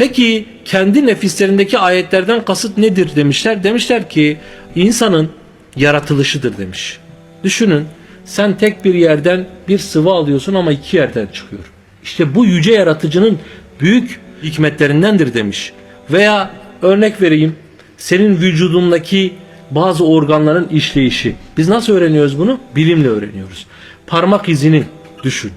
Peki kendi nefislerindeki ayetlerden kasıt nedir demişler. Demişler ki insanın yaratılışıdır demiş. Düşünün sen tek bir yerden bir sıvı alıyorsun ama iki yerden çıkıyor. İşte bu yüce yaratıcının büyük hikmetlerindendir demiş. Veya örnek vereyim senin vücudundaki bazı organların işleyişi. Biz nasıl öğreniyoruz bunu? Bilimle öğreniyoruz. Parmak izini düşün.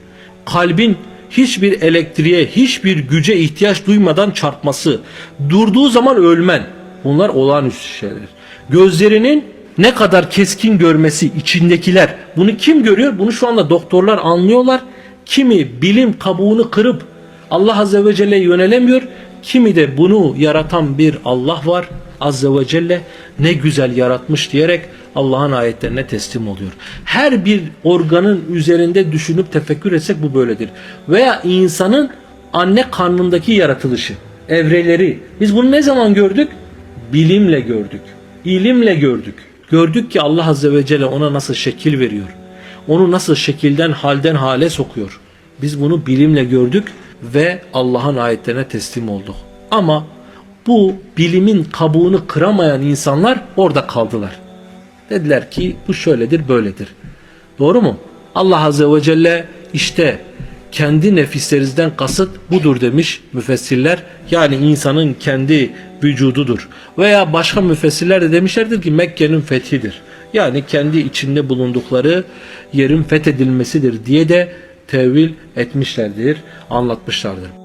Kalbin hiçbir elektriğe, hiçbir güce ihtiyaç duymadan çarpması, durduğu zaman ölmen. Bunlar olağanüstü şeyler. Gözlerinin ne kadar keskin görmesi içindekiler. Bunu kim görüyor? Bunu şu anda doktorlar anlıyorlar. Kimi bilim kabuğunu kırıp Allah Azze ve Celle'ye yönelemiyor. Kimi de bunu yaratan bir Allah var Azze ve Celle ne güzel yaratmış diyerek Allah'ın ayetlerine teslim oluyor. Her bir organın üzerinde düşünüp tefekkür etsek bu böyledir. Veya insanın anne karnındaki yaratılışı, evreleri. Biz bunu ne zaman gördük? Bilimle gördük. ilimle gördük. Gördük ki Allah Azze ve Celle ona nasıl şekil veriyor. Onu nasıl şekilden halden hale sokuyor. Biz bunu bilimle gördük ve Allah'ın ayetlerine teslim olduk. Ama bu bilimin kabuğunu kıramayan insanlar orada kaldılar. Dediler ki bu şöyledir böyledir. Doğru mu? Allah Azze ve Celle işte kendi nefislerinizden kasıt budur demiş müfessirler. Yani insanın kendi vücududur. Veya başka müfessirler de demişlerdir ki Mekke'nin fethidir. Yani kendi içinde bulundukları yerin fethedilmesidir diye de tevil etmişlerdir, anlatmışlardır.